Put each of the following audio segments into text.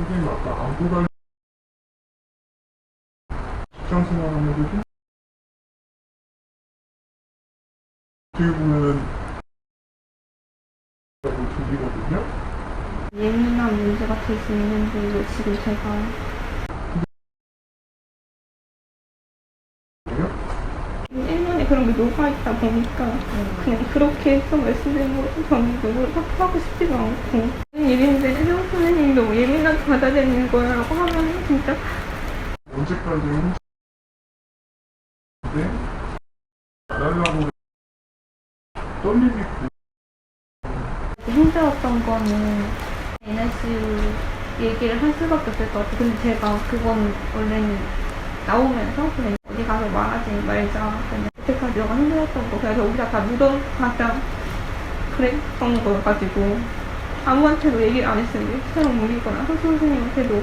선생님 아까 안고 갈 직장 생활하면서도 어떻게 보면은 들리거든요. 예민한 문제가 될수 있는데 이거 지금 제가 그래요? 1년에 그런 게 녹아있다 보니까 그냥 그렇게 해서 말씀드린 거 저는 누구를 탓하고 싶지도 않고 무슨 일인데 혜영 선생님도 뭐 예민하게 받아들이는 거야라고 하면 진짜 언제까지 안 하려고 떨림이 그 힘들었던 거는 NSU 얘기를 할 수밖에 없을 것 같아요. 근데 제가 그건 원래는 나오면서 그냥 어디 가서 말하지 말자. 그냥 여태까지 너가 힘들었던 거 그냥 여기다 다 묻어가자. 그랬던 거가지고 아무한테도 얘기를 안 했어요. 시사랑 물이거나 선수 선생님한테도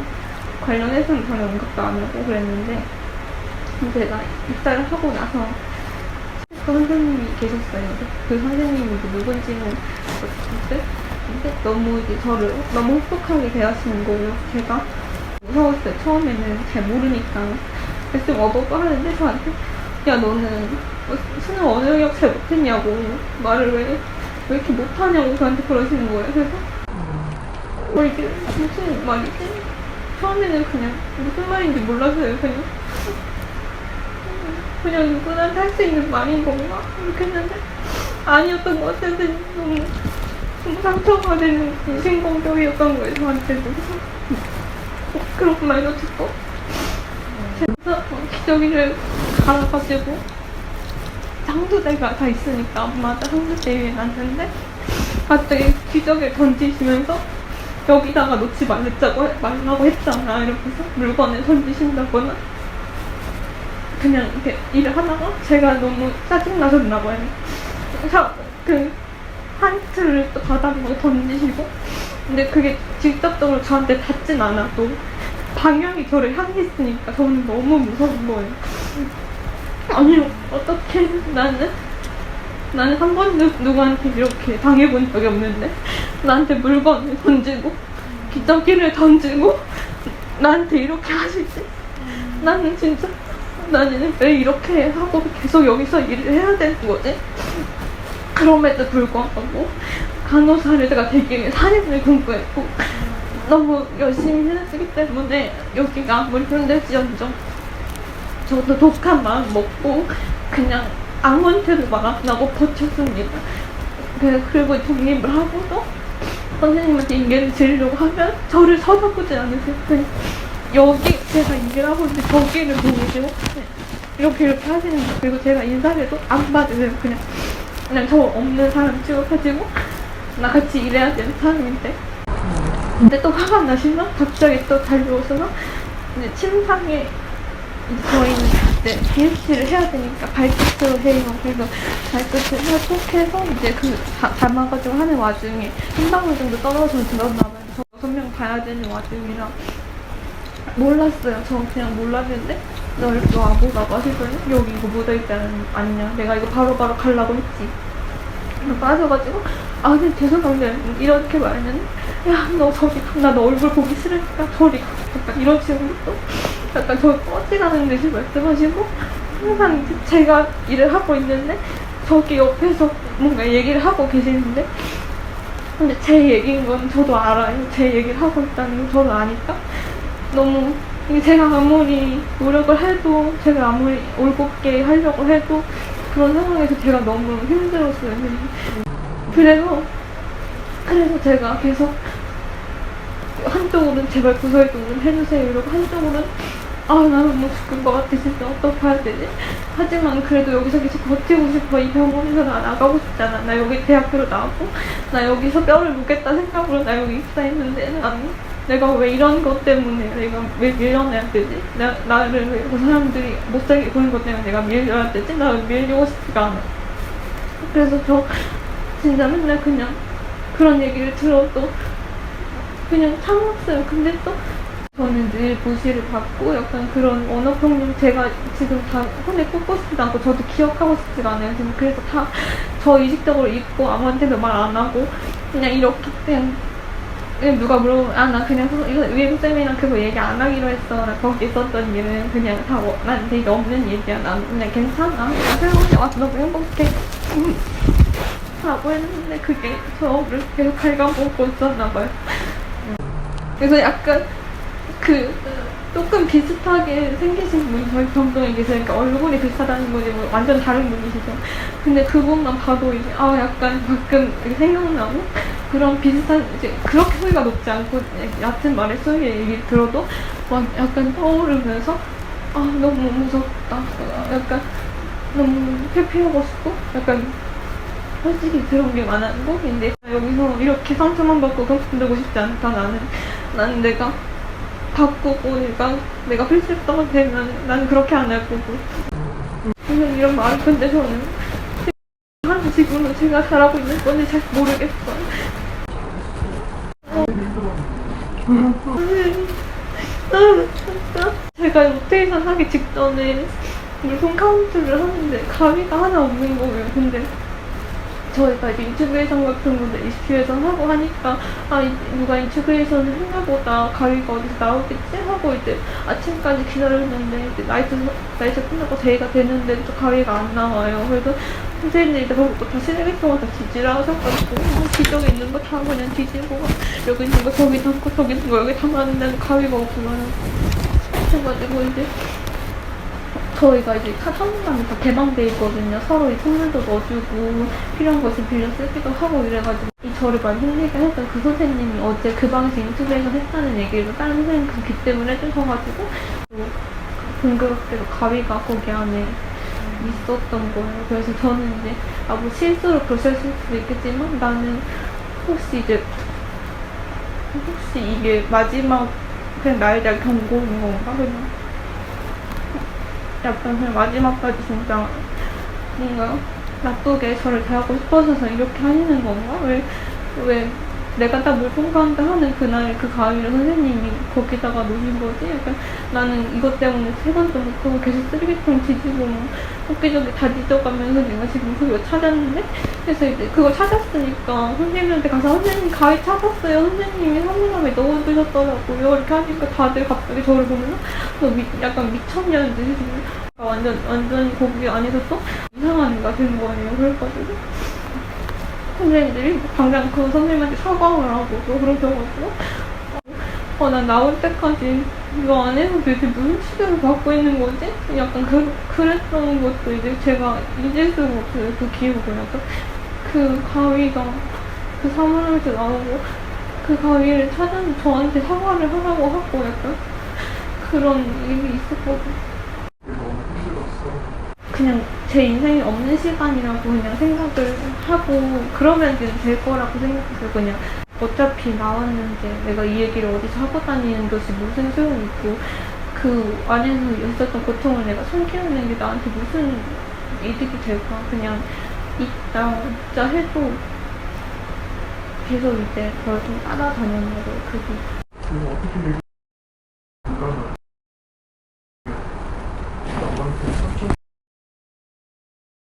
관련해서는 전혀 언급도 안 하고 그랬는데 제가 입사를 하고 나서 그 선생님이 계셨어요. 그 선생님이 누군지는 모르겠는데 근데 너무 이제 저를 너무 혹독하게 대하시는 거예요. 제가 무서웠어요. 처음에는 잘 모르니까. 좀 어버버 하는데 저한테 야 너는 뭐 수능 어느 영역 잘 못했냐고 말을 왜, 왜 이렇게 못하냐고 저한테 그러시는 거예요. 그래서 뭐 이게 무슨 말이지? 처음에는 그냥 무슨 말인지 몰랐어요. 그냥 그냥 누구나한테 할 수 있는 말인 건가? 이렇게 했는데 아니었던 것. 근데 너무, 너무 상처가 되는 인신공격이었던 거예요. 저한테도. 그래서 그런 말도 듣고 그래서 기저귀를 갈아가지고 상두대가 다 있으니까 엄마가 상두대 위에 놨는데 갑자기 기저귀를 던지시면서 여기다가 놓지 말랬자고 말라고 했잖아 이러면서 물건을 던지신다거나 그냥 이렇게 일을 하다가 제가 너무 짜증나셨나 봐요. 자, 그 한트를 또 바닥으로 던지시고 근데 그게 직접적으로 저한테 닿진 않아도 방향이 저를 향했으니까 저는 너무 무서운 거예요. 아니 어떻게? 나는 나는 한 번도 누구한테 이렇게 당해본 적이 없는데? 나한테 물건을 던지고 기저귀를 던지고 나한테 이렇게 하시지 나는 진짜 나는 왜 이렇게 하고 계속 여기서 일을 해야 되는 거지? 그럼에도 불구하고 간호사를 제가 되기 위해 4년을 공부했고 너무 열심히 해냈기 때문에 여기가 아무리 힘들지언정 저도 독한 마음 먹고 그냥 아무한테도 말 안 하고 버텼습니다. 그- 그리고 독립을 하고도 선생님한테 인계를 드리려고 하면 저를 쳐다보지 않으세요. 그냥 여기 제가 인계를 하고 있는데 저기를 보시고 이렇게 이렇게 하시는 거예요. 그리고 제가 인사해도 안 받으세요. 그냥 그냥 저 없는 사람 취급하시고 나 같이 일해야 되는 사람인데 근데 또 화가 나시면 갑자기 또 이제 침상에 저희는 이제 PH를 해야 되니까 발끝으로 해요. 그래서 발끝을 톡 해서 이제 그 다- 담아가지고 하는 와중에 한 방울 정도 떨어져 들었나 봐요. 저 여섯 명 봐야 되는 와중이라 몰랐어요. 저 그냥 몰랐는데 너 이렇게 와보라고 하시더니 여기 이거 묻어있지 않- 않냐. 내가 이거 바로 바로 가려고 했지. 빠져가지고 아 근데 죄송한데 이렇게 말하면 야너 저기 나너 얼굴 보기 싫으니까 저리 가 약간 이런 식으로 또 약간 저 뻗지가는 듯이 말씀하시고? 항상 제가 일을 하고 있는데 저기 옆에서 뭔가 얘기를 하고 계시는데? 근데 제 얘기인 건 저도 알아요. 제 얘기를 하고 있다는 건 저도 아니까. 너무 제가 아무리 노력을 해도 제가 아무리 올곧게 하려고 해도 그런 상황에서 제가 너무 힘들었어요. 그래서 그래서 제가 계속 한쪽으로는 제발 구설 좀 해주세요. 이러고 한쪽으로는 아나 너무 죽을 것 같아. 진짜 어떡 해야 되지? 하지만 그래도 여기서 계속 버티고 싶어. 이 병원에서 나 나가고 싶잖아. 나 여기 대학교로 나왔고 나 여기서 뼈를 묻겠다 생각으로 나 여기 입사했는데 난 내가 왜 이런 것 때문에 내가 왜 밀려내야 되지? 나, 나를 왜 그 사람들이 못살게 구는 것 때문에 내가 밀려야 되지? 나 밀리고 싶지가 않아. 그래서 저 진짜 맨날 그냥 그런 얘기를 들어도 그냥 참았어요. 근데 또 저는 늘 무시를 받고 약간 그런 언어폭력 제가 지금 다 손에 꼽고 싶지도 않고 저도 기억하고 싶지가 않아요. 지금 그래서 다 저 의식적으로 잊고 아무한테도 말 안 하고 그냥 이렇게 그냥 그냥 누가 물어보면 아 나 그냥 소, 이거 위에 쌤이랑 그거 얘기 안 하기로 했어. 나 거기 있었던 일은 그냥 다 뭐, 난 되게 없는 얘기야. 난 그냥 괜찮아. 나 새로운 데 와서 너무 행복해. 음. 라고 했는데 그게 저를 계속 갉아먹고 있었나 봐요. 그래서 약간 그 조금 비슷하게 생기신 분이 저희 병동에 계세요. 그러니까 얼굴이 비슷하다는 거지 뭐 완전 다른 분이시죠. 근데 그분만 봐도 이제 아 약간 가끔 생각나고 그런 비슷한 이제 그렇게 소리가 높지 않고 얕은 말의 소리 얘기 들어도 막 약간 떠오르면서 아 너무 무섭다. 약간 너무 회피하고 싶고 약간 솔직히 그런 게 많았고 근데 여기서 이렇게 상처만 받고 그만두고 싶지 않다 나는 나는 내가 바꾸고 내가 내가 필수가 되면 나는 그렇게 안 할 거고. 그냥 이런 말을 근데 저는. 한 지금은 제가 잘하고 있는 건지 잘 모르겠어요. 아, 진짜 제가 로테이션 하기 직전에 물품 카운트를 하는데 가위가 하나 없는 거예요. 근데 저희가 이제 인투그레이션 같은 건데 이슈에서 하고 하니까 아 이- 누가 인투그레이션을 했나 보다 가위가 어디서 나오겠지? 하고 이제 아침까지 기다렸는데 이제 나이트 나이트 끝나고 데이가 됐는데 또 가위가 안 나와요. 그래서 선생님들이 보고 다 쓰레기통을 다 뒤지라 하셔가지고 어, 뒤쪽에 있는 거 다 그냥 뒤지고 여기 있는 거 저기 담고 저기 있는 거 여기 담았는데 가위가 없어요. 그래가지고 이제 저희가 이제 차 선물방이 다 개방돼 있거든요. 서로 이 선물도 넣어주고 필요한 거 있으면 빌려 쓰기도 하고 이래가지고 이 저를 많이 힘들게 했던 그 선생님이 어제 그 방에서 인투베이션 했다는 얘기를 다른 선생님 그 기tem을 해주셔가지고 또 공교롭게도 가위가 거기 안에 있었던 거예요. 그래서 저는 이제 아뭐 실수로 그러셨을 수도 있겠지만 나는 혹시 이제 혹시 이게 마지막 그냥 나에 대한 경고인 건가 그냥 약간 그냥 마지막까지 진짜 뭔가 나쁘게 저를 대하고 싶어서서 이렇게 하시는 건가? 왜, 왜 내가 딱 물품 카운트 하는 그날 그 가위를 선생님이 거기다가 놓으신 거지? 약간 나는 이것 때문에 세 번도 못 하고 계속 쓰레기통 뒤지고 막 헛기저기 다 뒤져가면서 내가 지금 그거 찾았는데? 그래서 이제 그걸 찾았으니까 선생님한테 가서 선생님 가위 찾았어요. 선생님이 선생님에 넣어두셨더라고요. 이렇게 하니까 다들 갑자기 저를 보면서 너 미, 약간 미쳤냐는 듯이 지금. 완전 완전 거기 안에서 또 이상한 애가 된 거예요. 그래가지고 선생님들이 당장 그 선생님한테 사과를 하고 또 그러셔가지고 어, 난 나올 때까지 이거 안에서 도대체 무슨 치료를 받고 있는 거지? 약간 그, 그랬던 것도 이제 제가 잊을 수가 없어요. 그 기억을 약간. 그 가위가 그 사물함에서 나오고 그 가위를 찾아서 저한테 사과를 하라고 하고 약간 그런 일이 있었거든요. 그냥 제 인생이 없는 시간이라고 그냥 생각을 하고 그러면 될 거라고 생각했어요. 그냥 어차피 나왔는데 내가 이 얘기를 어디서 하고 다니는 것이 무슨 소용이 있고 그 안에서 있었던 고통을 내가 숨기는 게 나한테 무슨 이득이 될까? 그냥 있다, 있자 해도 계속 이제 그걸 좀 따라다녔나 봐요. 그게.